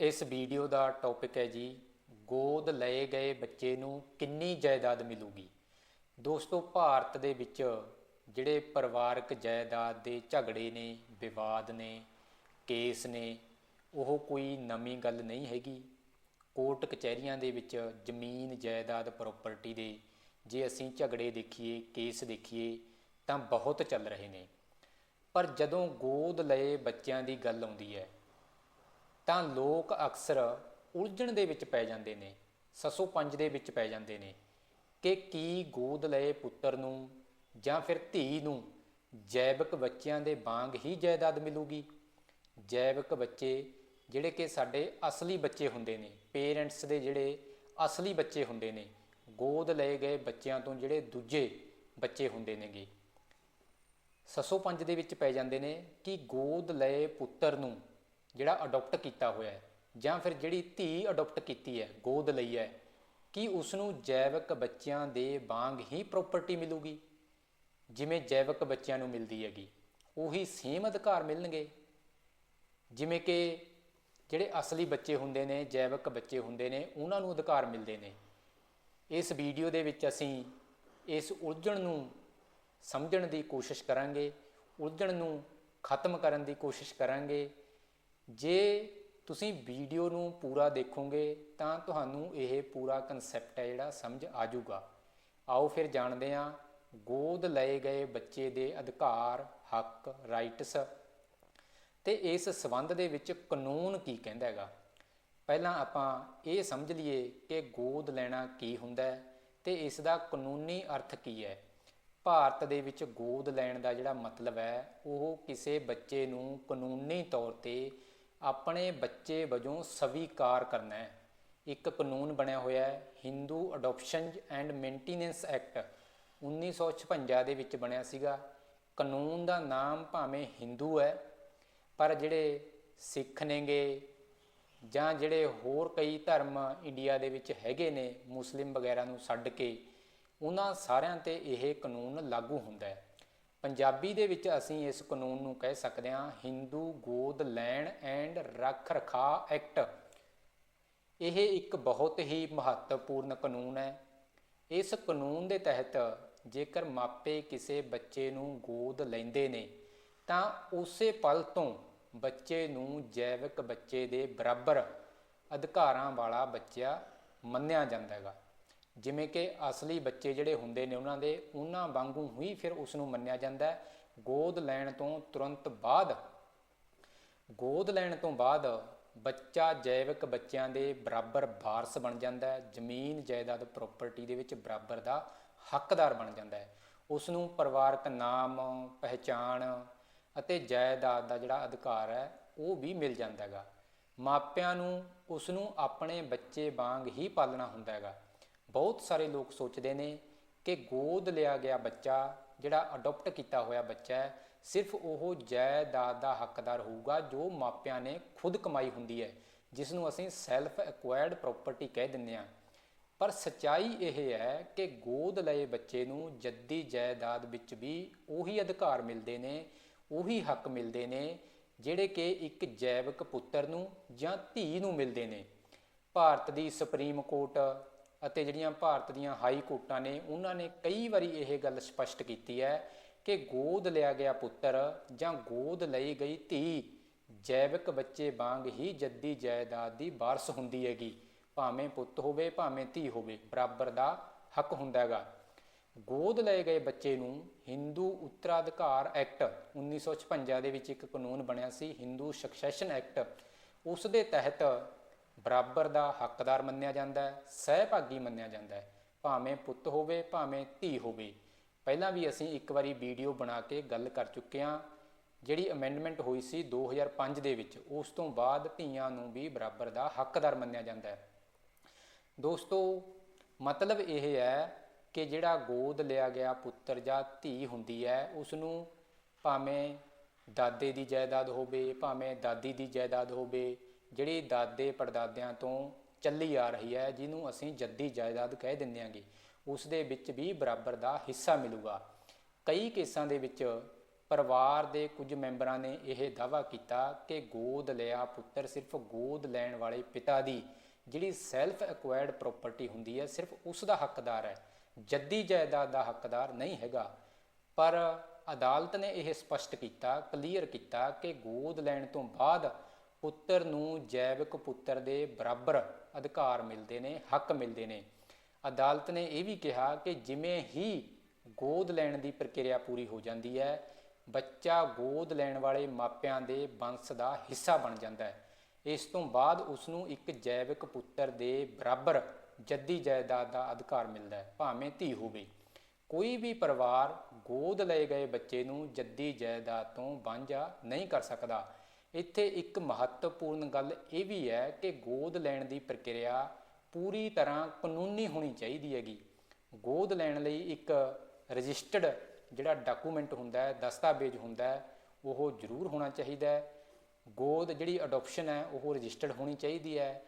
ਇਸ ਵੀਡੀਓ ਦਾ ਟੌਪਿਕ ਹੈ ਜੀ, ਗੋਦ ਲਏ ਗਏ ਬੱਚੇ ਨੂੰ ਕਿੰਨੀ ਜਾਇਦਾਦ ਮਿਲੂਗੀ? ਦੋਸਤੋ, ਭਾਰਤ ਦੇ ਵਿੱਚ ਜਿਹੜੇ ਪਰਿਵਾਰਕ ਜਾਇਦਾਦ ਦੇ ਝਗੜੇ ਨੇ, ਵਿਵਾਦ ਨੇ, ਕੇਸ ਨੇ, ਉਹ ਕੋਈ ਨਵੀਂ ਗੱਲ ਨਹੀਂ ਹੈਗੀ। ਕੋਰਟ ਕਚਹਿਰੀਆਂ ਦੇ ਵਿੱਚ ਜ਼ਮੀਨ ਜਾਇਦਾਦ ਪ੍ਰਾਪਰਟੀ ਦੇ ਜੇ ਅਸੀਂ ਝਗੜੇ ਦੇਖੀਏ, ਕੇਸ ਦੇਖੀਏ, ਤਾਂ ਬਹੁਤ ਚੱਲ ਰਹੇ ਨੇ। ਪਰ ਜਦੋਂ ਗੋਦ ਲਏ ਬੱਚਿਆਂ ਦੀ ਗੱਲ ਆਉਂਦੀ ਹੈ ਤਾਂ ਲੋਕ ਅਕਸਰ ਉਲਝਣ ਦੇ ਵਿੱਚ ਪੈ ਜਾਂਦੇ ਨੇ, ਸਸੋ ਪੰਜ ਦੇ ਵਿੱਚ ਪੈ ਜਾਂਦੇ ਨੇ ਕਿ ਕੀ ਗੋਦ ਲਏ ਪੁੱਤਰ ਨੂੰ ਜਾਂ ਫਿਰ ਧੀ ਨੂੰ ਜੈਵਿਕ ਬੱਚਿਆਂ ਦੇ ਵਾਂਗ ਹੀ ਜਾਇਦਾਦ ਮਿਲੂਗੀ? ਜੈਵਿਕ ਬੱਚੇ ਜਿਹੜੇ ਕਿ ਸਾਡੇ ਅਸਲੀ ਬੱਚੇ ਹੁੰਦੇ ਨੇ, ਪੇਰੈਂਟਸ ਦੇ ਜਿਹੜੇ ਅਸਲੀ ਬੱਚੇ ਹੁੰਦੇ ਨੇ, ਗੋਦ ਲਏ ਗਏ ਬੱਚਿਆਂ ਤੋਂ ਜਿਹੜੇ ਦੂਜੇ ਬੱਚੇ ਹੁੰਦੇ ਨੇਗੇ। ਸਸੋ ਪੰਜ ਦੇ ਵਿੱਚ ਪੈ ਜਾਂਦੇ ਨੇ ਕਿ ਗੋਦ ਲਏ ਪੁੱਤਰ ਨੂੰ ਜਿਹੜਾ ਅਡਾਪਟ ਕੀਤਾ ਹੋਇਆ ਹੈ, ਜਾਂ ਫਿਰ ਜਿਹੜੀ ਧੀ ਅਡਾਪਟ ਕੀਤੀ ਹੈ, ਗੋਦ ਲਈ ਹੈ, ਕਿ ਉਸ ਨੂੰ ਜੈਵਿਕ ਬੱਚਿਆਂ ਦੇ ਵਾਂਗ ਹੀ ਪ੍ਰਾਪਰਟੀ ਮਿਲੂਗੀ? ਜਿਵੇਂ ਜੈਵਿਕ ਬੱਚਿਆਂ ਨੂੰ ਮਿਲਦੀ ਹੈਗੀ, ਉਹੀ ਸੇਮ ਅਧਿਕਾਰ ਮਿਲਣਗੇ। ਜਿਵੇਂ ਕਿ ਜਿਹੜੇ ਅਸਲੀ ਬੱਚੇ ਹੁੰਦੇ ਨੇ, ਜੈਵਿਕ ਬੱਚੇ ਹੁੰਦੇ ਨੇ, ਉਹਨਾਂ ਨੂੰ ਅਧਿਕਾਰ ਮਿਲਦੇ ਨੇ। ਇਸ ਵੀਡੀਓ ਦੇ ਵਿੱਚ ਅਸੀਂ ਇਸ ਉਲਝਣ ਨੂੰ ਸਮਝਣ ਦੀ ਕੋਸ਼ਿਸ਼ ਕਰਾਂਗੇ, ਉਲਝਣ ਨੂੰ ਖਤਮ ਕਰਨ ਦੀ ਕੋਸ਼ਿਸ਼ ਕਰਾਂਗੇ ਜੇ ਤੁਸੀਂ ਵੀਡੀਓ ਨੂੰ ਪੂਰਾ ਦੇਖੋਗੇ ਤਾਂ ਤੁਹਾਨੂੰ ਇਹ ਪੂਰਾ ਕਨਸੈਪਟ ਹੈ ਜਿਹੜਾ ਸਮਝ ਆ ਜਾਊਗਾ। ਆਓ ਫਿਰ ਜਾਣਦੇ ਹਾਂ ਗੋਦ ਲਏ ਗਏ ਬੱਚੇ ਦੇ ਅਧਿਕਾਰ, ਹੱਕ ਰਾਈਟਸ ਤੇ ਇਸ ਸਬੰਧ ਦੇ ਵਿੱਚ ਕਾਨੂੰਨ ਕੀ ਕਹਿੰਦਾ ਹੈਗਾ। ਪਹਿਲਾਂ ਆਪਾਂ ਇਹ ਸਮਝ ਲਈਏ ਕਿ ਗੋਦ ਲੈਣਾ ਕੀ ਹੁੰਦਾ ਹੈ ਤੇ ਇਸ ਦਾ ਕਾਨੂੰਨੀ ਅਰਥ ਕੀ ਹੈ। ਭਾਰਤ ਦੇ ਵਿੱਚ ਗੋਦ ਲੈਣ ਦਾ ਜਿਹੜਾ ਮਤਲਬ ਹੈ, ਉਹ ਕਿਸੇ ਬੱਚੇ ਨੂੰ ਕਾਨੂੰਨੀ ਤੌਰ ਤੇ ਆਪਣੇ ਬੱਚੇ ਵਜੋਂ ਸਵੀਕਾਰ ਕਰਨਾ ਹੈ। ਇੱਕ ਕਾਨੂੰਨ ਬਣਿਆ ਹੋਇਆ ਹੈ Hindu adoption and maintenance act 1956 ਦੇ ਵਿੱਚ ਬਣਿਆ ਸੀਗਾ। ਕਾਨੂੰਨ ਦਾ ਨਾਮ ਭਾਵੇਂ ਹਿੰਦੂ ਹੈ, ਪਰ ਜਿਹੜੇ ਸਿੱਖ ਨੇਗੇ ਜਾਂ ਜਿਹੜੇ ਹੋਰ ਕਈ ਧਰਮ ਇੰਡੀਆ ਦੇ ਵਿੱਚ ਹੈਗੇ ਨੇ, ਮੁਸਲਿਮ ਵਗੈਰਾ ਨੂੰ ਛੱਡ ਕੇ, ਉਹਨਾਂ ਸਾਰਿਆਂ ਤੇ ਇਹ ਕਾਨੂੰਨ ਲਾਗੂ ਹੁੰਦਾ ਹੈ। ਪੰਜਾਬੀ ਦੇ ਵਿੱਚ ਅਸੀਂ ਇਸ ਕਾਨੂੰਨ ਨੂੰ ਕਹਿ ਸਕਦੇ ਹਾਂ ਹਿੰਦੂ ਗੋਦ ਲੈਣ ਐਂਡ ਰੱਖ ਰਖਾ ਐਕਟ ਇਹ ਇੱਕ ਬਹੁਤ ਹੀ ਮਹੱਤਵਪੂਰਨ ਕਾਨੂੰਨ ਹੈ। ਇਸ ਕਾਨੂੰਨ ਦੇ ਤਹਿਤ ਜੇਕਰ ਮਾਪੇ ਕਿਸੇ ਬੱਚੇ ਨੂੰ ਗੋਦ ਲੈਂਦੇ ਨੇ, ਤਾਂ ਉਸੇ ਪਲ ਤੋਂ ਬੱਚੇ ਨੂੰ ਜੈਵਿਕ ਬੱਚੇ ਦੇ ਬਰਾਬਰ ਅਧਿਕਾਰਾਂ ਵਾਲਾ ਬੱਚਾ ਮੰਨਿਆ ਜਾਂਦਾ ਹੈਗਾ। ਜਿਵੇਂ ਕਿ ਅਸਲੀ ਬੱਚੇ ਜਿਹੜੇ ਹੁੰਦੇ ਨੇ ਉਹਨਾਂ ਦੇ, ਉਹਨਾਂ ਵਾਂਗੂ ਹੀ ਫਿਰ ਉਸ ਨੂੰ ਮੰਨਿਆ ਜਾਂਦਾ ਹੈ। ਗੋਦ ਲੈਣ ਤੋਂ ਤੁਰੰਤ ਬਾਅਦ, ਗੋਦ ਲੈਣ ਤੋਂ ਬਾਅਦ ਬੱਚਾ ਜੈਵਿਕ ਬੱਚਿਆਂ ਦੇ ਬਰਾਬਰ ਵਾਰਸ ਬਣ ਜਾਂਦਾ ਹੈ। ਜ਼ਮੀਨ ਜਾਇਦਾਦ ਪ੍ਰਾਪਰਟੀ ਦੇ ਵਿੱਚ ਬਰਾਬਰ ਦਾ ਹੱਕਦਾਰ ਬਣ ਜਾਂਦਾ ਹੈ। ਉਸ ਨੂੰ ਪਰਿਵਾਰਕ ਨਾਮ, ਪਹਿਚਾਣ ਅਤੇ ਜਾਇਦਾਦ ਦਾ ਜਿਹੜਾ ਅਧਿਕਾਰ ਹੈ, ਉਹ ਵੀ ਮਿਲ ਜਾਂਦਾ ਹੈਗਾ। ਮਾਪਿਆਂ ਨੂੰ ਉਸ ਨੂੰ ਆਪਣੇ ਬੱਚੇ ਵਾਂਗ ਹੀ ਪਾਲਣਾ ਹੁੰਦਾ ਹੈਗਾ। ਬਹੁਤ ਸਾਰੇ ਲੋਕ ਸੋਚਦੇ ਨੇ ਕਿ ਗੋਦ ਲਿਆ ਗਿਆ ਬੱਚਾ, ਜਿਹੜਾ ਅਡਾਪਟ ਕੀਤਾ ਹੋਇਆ ਬੱਚਾ ਹੈ, ਸਿਰਫ ਉਹ ਜਾਇਦਾਦ ਦਾ ਹੱਕਦਾਰ ਹੋਊਗਾ ਜੋ ਮਾਪਿਆਂ ਨੇ ਖੁਦ ਕਮਾਈ ਹੁੰਦੀ ਹੈ ਜਿਸ ਨੂੰ ਅਸੀਂ ਸੈਲਫ ਐਕਵਾਇਰਡ ਪ੍ਰਾਪਰਟੀ ਕਹਿ ਦਿੰਦੇ ਹਾਂ। ਪਰ ਸਚਾਈ ਇਹ ਹੈ ਕਿ ਗੋਦ ਲਏ ਬੱਚੇ ਨੂੰ ਜੱਦੀ ਜਾਇਦਾਦ ਵਿੱਚ ਵੀ ਉਹੀ ਅਧਿਕਾਰ ਮਿਲਦੇ ਨੇ, ਉਹੀ ਹੱਕ ਮਿਲਦੇ ਨੇ, ਜਿਹੜੇ ਕਿ ਇੱਕ ਜੈਵਿਕ ਪੁੱਤਰ ਨੂੰ ਜਾਂ ਧੀ ਨੂੰ ਮਿਲਦੇ ਨੇ। ਭਾਰਤ ਦੀ ਸੁਪਰੀਮ ਕੋਰਟ ਅਤੇ ਜਿਹੜੀਆਂ ਭਾਰਤ ਦੀਆਂ ਹਾਈ ਕੋਰਟਾਂ ਨੇ, ਉਹਨਾਂ ਨੇ ਕਈ ਵਾਰੀ ਇਹ ਗੱਲ ਸਪਸ਼ਟ ਕੀਤੀ ਹੈ ਕਿ ਗੋਦ ਲਿਆ ਗਿਆ ਪੁੱਤਰ ਜਾਂ ਗੋਦ ਲਈ ਗਈ ਧੀ, ਜੈਵਿਕ ਬੱਚੇ ਵਾਂਗ ਹੀ ਜੱਦੀ ਜਾਇਦਾਦ ਦੀ ਵਾਰਸ ਹੁੰਦੀ ਹੈਗੀ। ਭਾਵੇਂ ਪੁੱਤ ਹੋਵੇ, ਭਾਵੇਂ ਧੀ ਹੋਵੇ, ਬਰਾਬਰ ਦਾ ਹੱਕ ਹੁੰਦਾ ਹੈਗਾ। ਗੋਦ ਲਏ ਗਏ ਬੱਚੇ ਨੂੰ ਹਿੰਦੂ ਉੱਤਰਾਧਿਕਾਰ ਐਕਟ 1956 ਦੇ ਵਿੱਚ ਇੱਕ ਕਾਨੂੰਨ ਬਣਿਆ ਸੀ ਹਿੰਦੂ ਸਕਸੈਸ਼ਨ ਐਕਟ ਉਸ ਦੇ ਤਹਿਤ ਬਰਾਬਰ ਦਾ ਹੱਕਦਾਰ ਮੰਨਿਆ ਜਾਂਦਾ ਹੈ, ਸਹਿਭਾਗੀ ਮੰਨਿਆ ਜਾਂਦਾ ਹੈ। ਭਾਵੇਂ ਪੁੱਤ ਹੋਵੇ, ਭਾਵੇਂ ਧੀ ਹੋਵੇ। ਪਹਿਲਾਂ ਵੀ ਅਸੀਂ ਇੱਕ ਵਾਰੀ ਵੀਡੀਓ ਬਣਾ ਕੇ ਗੱਲ ਕਰ ਚੁੱਕੇ ਹਾਂ। ਜਿਹੜੀ ਅਮੈਂਡਮੈਂਟ ਹੋਈ ਸੀ 2005 ਦੇ ਵਿੱਚ, ਉਸ ਤੋਂ ਬਾਅਦ ਧੀਆਂ ਨੂੰ ਵੀ ਬਰਾਬਰ ਦਾ ਹੱਕਦਾਰ ਮੰਨਿਆ ਜਾਂਦਾ ਹੈ। ਦੋਸਤੋ, ਮਤਲਬ ਇਹ ਹੈ ਕਿ ਜਿਹੜਾ ਗੋਦ ਲਿਆ ਗਿਆ ਪੁੱਤਰ ਜਾਂ ਧੀ ਹੁੰਦੀ ਹੈ ਉਸ ਨੂੰ ਭਾਵੇਂ ਦਾਦੇ ਦੀ ਜਾਇਦਾਦ ਹੋਵੇ, ਭਾਵੇਂ ਦਾਦੀ ਦੀ ਜਾਇਦਾਦ ਹੋਵੇ ਜਿਹੜੀ ਦਾਦੇ ਪੜਦਾਦਿਆਂ ਤੋਂ ਚੱਲੀ ਆ ਰਹੀ ਹੈ, ਜਿਹਨੂੰ ਅਸੀਂ ਜੱਦੀ ਜਾਇਦਾਦ ਕਹਿ ਦਿੰਦੇ ਆਂਗੇ ਉਸ ਦੇ ਵਿੱਚ ਵੀ ਬਰਾਬਰ ਦਾ ਹਿੱਸਾ ਮਿਲੂਗਾ। ਕਈ ਕੇਸਾਂ ਦੇ ਵਿੱਚ ਪਰਿਵਾਰ ਦੇ ਕੁਝ ਮੈਂਬਰਾਂ ਨੇ ਇਹ ਦਾਅਵਾ ਕੀਤਾ ਕਿ ਗੋਦ ਲਿਆ ਪੁੱਤਰ ਸਿਰਫ ਗੋਦ ਲੈਣ ਵਾਲੇ ਪਿਤਾ ਦੀ, ਜਿਹੜੀ ਸੈਲਫ ਐਕਵਾਇਰਡ ਪ੍ਰਾਪਰਟੀ ਹੁੰਦੀ ਹੈ, ਸਿਰਫ ਉਸ ਦਾ ਹੱਕਦਾਰ ਹੈ। ਜੱਦੀ ਜਾਇਦਾਦ ਦਾ ਹੱਕਦਾਰ ਨਹੀਂ ਹੈਗਾ। ਪਰ ਅਦਾਲਤ ਨੇ ਇਹ ਸਪਸ਼ਟ ਕੀਤਾ, ਕਲੀਅਰ ਕੀਤਾ ਕਿ ਗੋਦ ਲੈਣ ਤੋਂ ਬਾਅਦ ਪੁੱਤਰ ਨੂੰ ਜੈਵਿਕ ਪੁੱਤਰ ਦੇ ਬਰਾਬਰ ਅਧਿਕਾਰ ਮਿਲਦੇ ਨੇ, ਹੱਕ ਮਿਲਦੇ ਨੇ। ਅਦਾਲਤ ਨੇ ਇਹ ਵੀ ਕਿਹਾ ਕਿ ਜਿਵੇਂ ਹੀ ਗੋਦ ਲੈਣ ਦੀ ਪ੍ਰਕਿਰਿਆ ਪੂਰੀ ਹੋ ਜਾਂਦੀ ਹੈ, ਬੱਚਾ ਗੋਦ ਲੈਣ ਵਾਲੇ ਮਾਪਿਆਂ ਦੇ ਵੰਸ਼ ਦਾ ਹਿੱਸਾ ਬਣ ਜਾਂਦਾ ਹੈ। ਇਸ ਤੋਂ ਬਾਅਦ ਉਸ ਨੂੰ ਇੱਕ ਜੈਵਿਕ ਪੁੱਤਰ ਦੇ ਬਰਾਬਰ ਜੱਦੀ ਜਾਇਦਾਦ ਦਾ ਅਧਿਕਾਰ ਮਿਲਦਾ ਹੈ, ਭਾਵੇਂ ਧੀ ਹੋਵੇ। ਕੋਈ ਵੀ ਪਰਿਵਾਰ ਗੋਦ ਲਏ ਗਏ ਬੱਚੇ ਨੂੰ ਜੱਦੀ ਜਾਇਦਾਦ ਤੋਂ ਵਾਂਝਾ ਨਹੀਂ ਕਰ ਸਕਦਾ। ਇੱਥੇ ਇੱਕ ਮਹੱਤਵਪੂਰਨ ਗੱਲ ਇਹ ਵੀ ਹੈ ਕਿ ਗੋਦ ਲੈਣ ਦੀ ਪ੍ਰਕਿਰਿਆ ਪੂਰੀ ਤਰ੍ਹਾਂ ਕਾਨੂੰਨੀ ਹੋਣੀ ਚਾਹੀਦੀ ਹੈਗੀ। ਗੋਦ ਲੈਣ ਲਈ ਇੱਕ ਰਜਿਸਟਰਡ ਜਿਹੜਾ ਡਾਕੂਮੈਂਟ ਹੁੰਦਾ ਹੈ, ਦਸਤਾਵੇਜ਼ ਹੁੰਦਾ ਹੈ, ਉਹ ਜ਼ਰੂਰ ਹੋਣਾ ਚਾਹੀਦਾ ਹੈ। ਗੋਦ ਜਿਹੜੀ ਅਡਾਪਸ਼ਨ ਹੈ, ਉਹ ਰਜਿਸਟਰਡ ਹੋਣੀ ਚਾਹੀਦੀ ਹੈ।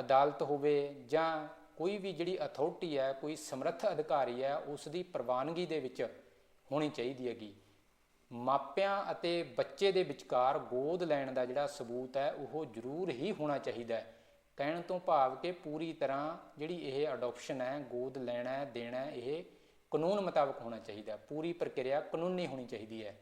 ਅਦਾਲਤ ਹੋਵੇ ਜਾਂ ਕੋਈ ਵੀ ਜਿਹੜੀ ਅਥਾਰਟੀ ਹੈ, ਕੋਈ ਸਮਰੱਥ ਅਧਿਕਾਰੀ ਹੈ, ਉਸ ਦੀ ਪ੍ਰਵਾਨਗੀ ਦੇ ਵਿੱਚ ਹੋਣੀ ਚਾਹੀਦੀ ਹੈਗੀ। ਮਾਪਿਆਂ ਅਤੇ ਬੱਚੇ ਦੇ ਵਿਚਕਾਰ ਗੋਦ ਲੈਣ ਦਾ ਜਿਹੜਾ ਸਬੂਤ ਹੈ, ਉਹ ਜ਼ਰੂਰ ਹੀ ਹੋਣਾ ਚਾਹੀਦਾ ਹੈ। ਕਹਿਣ ਤੋਂ ਭਾਵ ਕਿ ਪੂਰੀ ਤਰ੍ਹਾਂ ਜਿਹੜੀ ਇਹ ਅਡਾਪਸ਼ਨ ਹੈ, ਗੋਦ ਲੈਣਾ ਦੇਣਾ ਇਹ ਕਾਨੂੰਨ ਮੁਤਾਬਕ ਹੋਣਾ ਚਾਹੀਦਾ ਪੂਰੀ ਪ੍ਰਕਿਰਿਆ ਕਾਨੂੰਨੀ ਹੋਣੀ ਚਾਹੀਦੀ ਹੈ।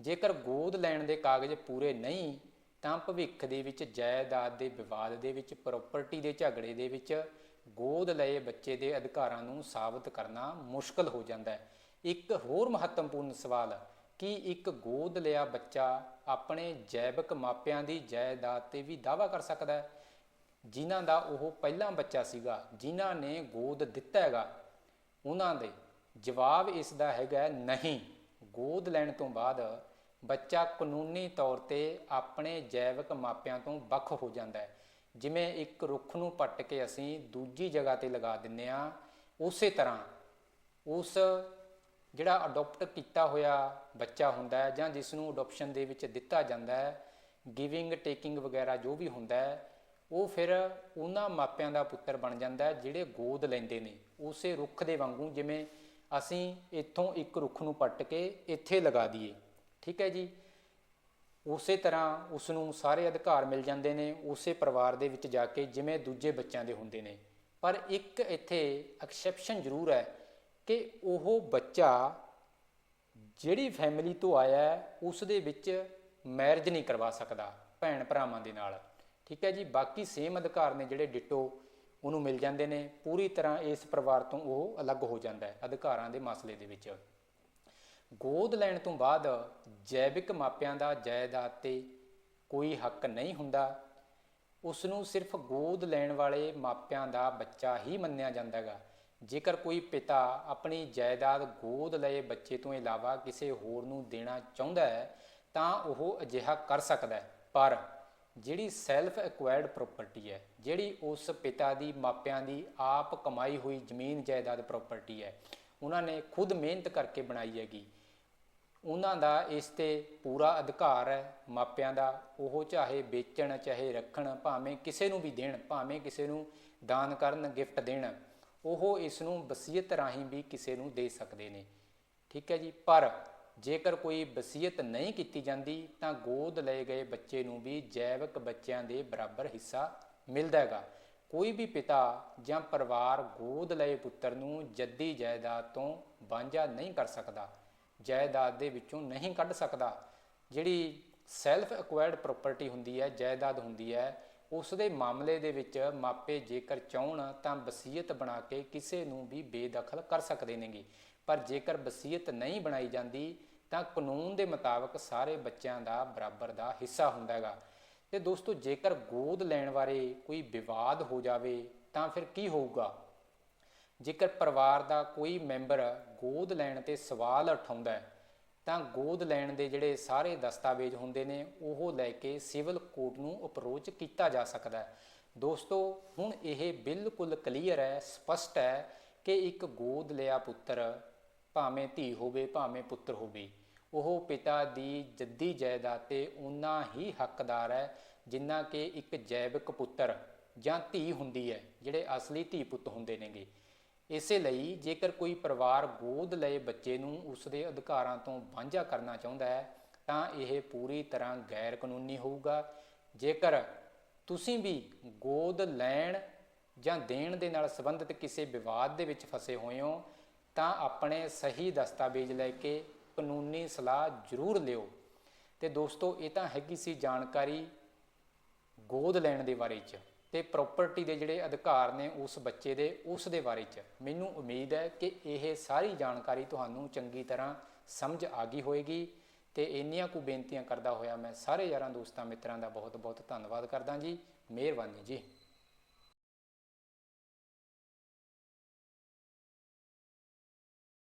ਜੇਕਰ ਗੋਦ ਲੈਣ ਦੇ ਕਾਗਜ਼ ਪੂਰੇ ਨਹੀਂ, ਤਾਂ ਭਵਿੱਖ ਦੇ ਵਿੱਚ, ਜਾਇਦਾਦ ਦੇ ਵਿਵਾਦ ਦੇ ਵਿੱਚ ਪ੍ਰਾਪਰਟੀ ਦੇ ਝਗੜੇ ਦੇ ਵਿੱਚ, ਗੋਦ ਲਏ ਬੱਚੇ ਦੇ ਅਧਿਕਾਰਾਂ ਨੂੰ ਸਾਬਤ ਕਰਨਾ ਮੁਸ਼ਕਲ ਹੋ ਜਾਂਦਾ ਹੈ। ਇੱਕ ਹੋਰ ਮਹੱਤਵਪੂਰਨ ਸਵਾਲ, ਕੀ ਇੱਕ ਗੋਦ ਲਿਆ ਬੱਚਾ ਆਪਣੇ ਜੈਵਿਕ ਮਾਪਿਆਂ ਦੀ ਜਾਇਦਾਦ ਤੇ ਵੀ ਦਾਅਵਾ ਕਰ ਸਕਦਾ ਹੈ? ਜਿਨ੍ਹਾਂ ਦਾ ਉਹ ਪਹਿਲਾ ਬੱਚਾ ਸੀਗਾ, ਜਿਨ੍ਹਾਂ ਨੇ ਗੋਦ ਦਿੱਤਾ ਹੈਗਾ, ਉਹਨਾਂ ਦੇ ਜਵਾਬ ਇਸ ਦਾ ਹੈਗਾ ਨਹੀਂ। ਗੋਦ ਲੈਣ ਤੋਂ ਬਾਅਦ ਬੱਚਾ ਕਾਨੂੰਨੀ ਤੌਰ ਤੇ ਆਪਣੇ ਜੈਵਿਕ ਮਾਪਿਆਂ ਤੋਂ ਵੱਖ ਹੋ ਜਾਂਦਾ ਹੈ। ਜਿਵੇਂ ਇੱਕ ਰੁੱਖ ਨੂੰ ਪੱਟ ਕੇ ਅਸੀਂ ਦੂਜੀ ਜਗ੍ਹਾ ਤੇ ਲਗਾ ਦਿੰਨੇ ਆ ਉਸੇ ਤਰ੍ਹਾਂ ਉਸ ਜਿਹੜਾ ਅਡਾਪਟ ਕੀਤਾ ਹੋਇਆ ਬੱਚਾ ਹੁੰਦਾ ਹੈ ਜਾਂ ਜਿਸ ਨੂੰ ਅਡਾਪਸ਼ਨ ਦੇ ਵਿੱਚ ਦਿੱਤਾ ਜਾਂਦਾ ਹੈ ਗਿਵਿੰਗ ਟੇਕਿੰਗ ਵਗੈਰਾ ਜੋ ਵੀ ਹੁੰਦਾ ਹੈ, ਉਹ ਫਿਰ ਉਹਨਾਂ ਮਾਪਿਆਂ ਦਾ ਪੁੱਤਰ ਬਣ ਜਾਂਦਾ ਹੈ ਜਿਹੜੇ ਗੋਦ ਲੈਂਦੇ ਨੇ। ਉਸੇ ਰੁੱਖ ਦੇ ਵਾਂਗੂ ਜਿਵੇਂ ਅਸੀਂ ਇੱਥੋਂ ਇੱਕ ਰੁੱਖ ਨੂੰ ਪੱਟ ਕੇ ਇੱਥੇ ਲਗਾ ਦਈਏ। ਠੀਕ ਹੈ ਜੀ? ਉਸੇ ਤਰ੍ਹਾਂ ਉਸ ਨੂੰ ਸਾਰੇ ਅਧਿਕਾਰ ਮਿਲ ਜਾਂਦੇ ਨੇ, ਉਸੇ ਪਰਿਵਾਰ ਦੇ ਵਿੱਚ ਜਾ ਕੇ ਜਿਵੇਂ ਦੂਜੇ ਬੱਚਿਆਂ ਦੇ ਹੁੰਦੇ ਨੇ। ਪਰ ਇੱਕ ਇੱਥੇ ਐਕਸੈਪਸ਼ਨ ਜ਼ਰੂਰ ਹੈ। ਕਿ ਉਹ ਬੱਚਾ ਜਿਹੜੀ ਫੈਮਿਲੀ ਤੋਂ ਆਇਆ ਹੈ ਉਸ ਦੇ ਵਿੱਚ ਮੈਰਿਜ ਨਹੀਂ ਕਰਵਾ ਸਕਦਾ ਭੈਣ ਭਰਾਵਾਂ ਦੇ ਨਾਲ। ਠੀਕ ਹੈ ਜੀ, ਬਾਕੀ ਸੇਮ ਅਧਿਕਾਰ ਨੇ ਜਿਹੜੇ ਡਿਟੋ ਉਹਨੂੰ ਮਿਲ ਜਾਂਦੇ ਨੇ। ਪੂਰੀ ਤਰ੍ਹਾਂ ਇਸ ਪਰਿਵਾਰ ਤੋਂ ਉਹ ਅਲੱਗ ਹੋ ਜਾਂਦਾ ਹੈ ਅਧਿਕਾਰਾਂ ਦੇ ਮਸਲੇ ਦੇ ਵਿੱਚ। ਗੋਦ ਲੈਣ ਤੋਂ ਬਾਅਦ ਜੈਵਿਕ ਮਾਪਿਆਂ ਦਾ ਜਾਇਦਾਦ ਤੇ ਕੋਈ ਹੱਕ ਨਹੀਂ ਹੁੰਦਾ। ਉਸ ਨੂੰ ਸਿਰਫ ਗੋਦ ਲੈਣ ਵਾਲੇ ਮਾਪਿਆਂ ਦਾ ਬੱਚਾ ਹੀ ਮੰਨਿਆ ਜਾਂਦਾ ਹੈਗਾ। ਜੇਕਰ ਕੋਈ ਪਿਤਾ ਆਪਣੀ ਜਾਇਦਾਦ ਗੋਦ ਲਏ ਬੱਚੇ ਤੋਂ ਇਲਾਵਾ ਕਿਸੇ ਹੋਰ ਨੂੰ ਦੇਣਾ ਚਾਹੁੰਦਾ ਹੈ, ਤਾਂ ਉਹ ਅਜਿਹਾ ਕਰ ਸਕਦਾ ਹੈ। ਪਰ ਜਿਹੜੀ ਸੈਲਫ ਐਕਵਾਇਰਡ ਪ੍ਰਾਪਰਟੀ ਹੈ, ਜਿਹੜੀ ਉਸ ਪਿਤਾ ਦੀ ਮਾਪਿਆਂ ਦੀ ਆਪ ਕਮਾਈ ਹੋਈ ਜ਼ਮੀਨ ਜਾਇਦਾਦ ਪ੍ਰਾਪਰਟੀ ਹੈ, ਉਹਨਾਂ ਨੇ ਖੁਦ ਮਿਹਨਤ ਕਰਕੇ ਬਣਾਈ ਹੈਗੀ। ਉਹਨਾਂ ਦਾ ਇਸ ਤੇ ਪੂਰਾ ਅਧਿਕਾਰ ਹੈ, ਮਾਪਿਆਂ ਦਾ ਉਹ ਚਾਹੇ ਵੇਚਣ, ਚਾਹੇ ਰੱਖਣ, ਭਾਵੇਂ ਕਿਸੇ ਨੂੰ ਵੀ ਦੇਣ, ਭਾਵੇਂ ਕਿਸੇ ਨੂੰ ਦਾਨ ਕਰਨ, ਗਿਫਟ ਦੇਣ। ਉਹ ਇਸ ਨੂੰ ਵਸੀਅਤ ਰਾਹੀਂ ਵੀ ਕਿਸੇ ਨੂੰ ਦੇ ਸਕਦੇ ਨੇ। ਠੀਕ ਹੈ ਜੀ, ਪਰ ਜੇਕਰ ਕੋਈ ਵਸੀਅਤ ਨਹੀਂ ਕੀਤੀ ਜਾਂਦੀ, ਤਾਂ ਗੋਦ ਲਏ ਗਏ ਬੱਚੇ ਨੂੰ ਵੀ ਜੈਵਿਕ ਬੱਚਿਆਂ ਦੇ ਬਰਾਬਰ ਹਿੱਸਾ ਮਿਲਦਾ ਹੈਗਾ। ਕੋਈ ਵੀ ਪਿਤਾ ਜਾਂ ਪਰਿਵਾਰ ਗੋਦ ਲਏ ਪੁੱਤਰ ਨੂੰ ਜੱਦੀ ਜਾਇਦਾਦ ਤੋਂ ਵਾਂਝਾ ਨਹੀਂ ਕਰ ਸਕਦਾ, ਜਾਇਦਾਦ ਦੇ ਵਿੱਚੋਂ ਨਹੀਂ ਕੱਢ ਸਕਦਾ। ਜਿਹੜੀ ਸੈਲਫ ਐਕਵਾਇਰਡ ਪ੍ਰਾਪਰਟੀ ਹੁੰਦੀ ਹੈ, ਜਾਇਦਾਦ ਹੁੰਦੀ ਹੈ ਉਸ ਦੇ ਮਾਮਲੇ ਦੇ ਵਿੱਚ ਮਾਪੇ ਜੇਕਰ ਚਾਹਣ ਤਾਂ ਵਸੀਅਤ ਬਣਾ ਕੇ ਕਿਸੇ ਨੂੰ ਵੀ ਬੇਦਖਲ ਕਰ ਸਕਦੇ ਨੇਗੇ। ਪਰ ਜੇਕਰ ਵਸੀਅਤ ਨਹੀਂ ਬਣਾਈ ਜਾਂਦੀ, ਤਾਂ ਕਾਨੂੰਨ ਦੇ ਮੁਤਾਬਕ ਸਾਰੇ ਬੱਚਿਆਂ ਦਾ ਬਰਾਬਰ ਦਾ ਹਿੱਸਾ ਹੁੰਦਾ ਹੈਗਾ। ਤੇ ਦੋਸਤੋ, ਜੇਕਰ ਗੋਦ ਲੈਣ ਬਾਰੇ ਕੋਈ ਵਿਵਾਦ ਹੋ ਜਾਵੇ, ਤਾਂ ਫਿਰ ਕੀ ਹੋਊਗਾ? ਜੇਕਰ ਪਰਿਵਾਰ ਦਾ ਕੋਈ ਮੈਂਬਰ ਗੋਦ ਲੈਣ ਤੇ ਸਵਾਲ ਉਠਾਉਂਦਾ ਹੈ ਤਾਂ ਗੋਦ ਲੈਣ ਦੇ ਜਿਹੜੇ ਸਾਰੇ ਦਸਤਾਵੇਜ਼ ਹੁੰਦੇ ਨੇ, ਉਹ ਲੈ ਕੇ ਸਿਵਲ ਕੋਰਟ ਨੂੰ ਅਪਰੋਚ ਕੀਤਾ ਜਾ ਸਕਦਾ ਹੈ। ਦੋਸਤੋ, ਹੁਣ ਇਹ ਬਿਲਕੁਲ ਕਲੀਅਰ ਹੈ, ਸਪਸ਼ਟ ਹੈ ਕਿ ਇੱਕ ਗੋਦ ਲਿਆ ਪੁੱਤਰ ਭਾਵੇਂ ਧੀ ਹੋਵੇ, ਭਾਵੇਂ ਪੁੱਤਰ ਹੋਵੇ, ਉਹ ਪਿਤਾ ਦੀ ਜੱਦੀ ਜਾਇਦਾਦ ਤੇ ਉਨਾ ਹੀ ਹੱਕਦਾਰ ਹੈ ਜਿੰਨਾ ਕਿ ਇੱਕ ਜੈਵਿਕ ਪੁੱਤਰ ਜਾਂ ਧੀ ਹੁੰਦੀ ਹੈ, ਜਿਹੜੇ ਅਸਲੀ ਧੀ ਪੁੱਤ ਹੁੰਦੇ ਨੇਗੇ। ਇਸੇ ਲਈ ਜੇਕਰ ਕੋਈ ਪਰਿਵਾਰ ਗੋਦ ਲਏ ਬੱਚੇ ਨੂੰ ਉਸ ਦੇ ਅਧਿਕਾਰਾਂ ਤੋਂ ਵਾਂਝਾ ਕਰਨਾ ਚਾਹੁੰਦਾ ਹੈ, ਤਾਂ ਇਹ ਪੂਰੀ ਤਰ੍ਹਾਂ ਗੈਰ ਕਾਨੂੰਨੀ ਹੋਊਗਾ। ਜੇਕਰ ਤੁਸੀਂ ਵੀ ਗੋਦ ਲੈਣ ਜਾਂ ਦੇਣ ਦੇ ਨਾਲ ਸੰਬੰਧਿਤ ਕਿਸੇ ਵਿਵਾਦ ਦੇ ਵਿੱਚ ਫਸੇ ਹੋਏ ਹੋ, ਤਾਂ ਆਪਣੇ ਸਹੀ ਦਸਤਾਵੇਜ਼ ਲੈ ਕੇ ਕਾਨੂੰਨੀ ਸਲਾਹ ਜ਼ਰੂਰ ਲਿਓ। ਤੇ ਦੋਸਤੋ, ਇਹ ਤਾਂ ਹੈਗੀ ਸੀ ਜਾਣਕਾਰੀ ਗੋਦ ਲੈਣ ਦੇ ਬਾਰੇ ਚ। ਤੇ ਪ੍ਰਾਪਰਟੀ ਦੇ ਜਿਹੜੇ ਅਧਿਕਾਰ ਨੇ ਉਸ ਬੱਚੇ ਦੇ, ਉਸ ਦੇ ਬਾਰੇ ਚ। ਮੈਨੂੰ ਉਮੀਦ ਹੈ ਕਿ ਇਹ ਸਾਰੀ ਜਾਣਕਾਰੀ ਤੁਹਾਨੂੰ ਚੰਗੀ ਤਰ੍ਹਾਂ ਸਮਝ ਆ ਗਈ ਹੋਵੇਗੀ ਤੇ ਇੰਨੀਆਂ ਕੁ ਬੇਨਤੀਆਂ ਕਰਦਾ ਹੋਇਆ ਮੈਂ ਸਾਰੇ ਯਾਰਾਂ ਦੋਸਤਾਂ ਮਿੱਤਰਾਂ ਦਾ ਬਹੁਤ ਬਹੁਤ ਧੰਨਵਾਦ ਕਰਦਾ ਜੀ। ਮਿਹਰਬਾਨੀ ਜੀ।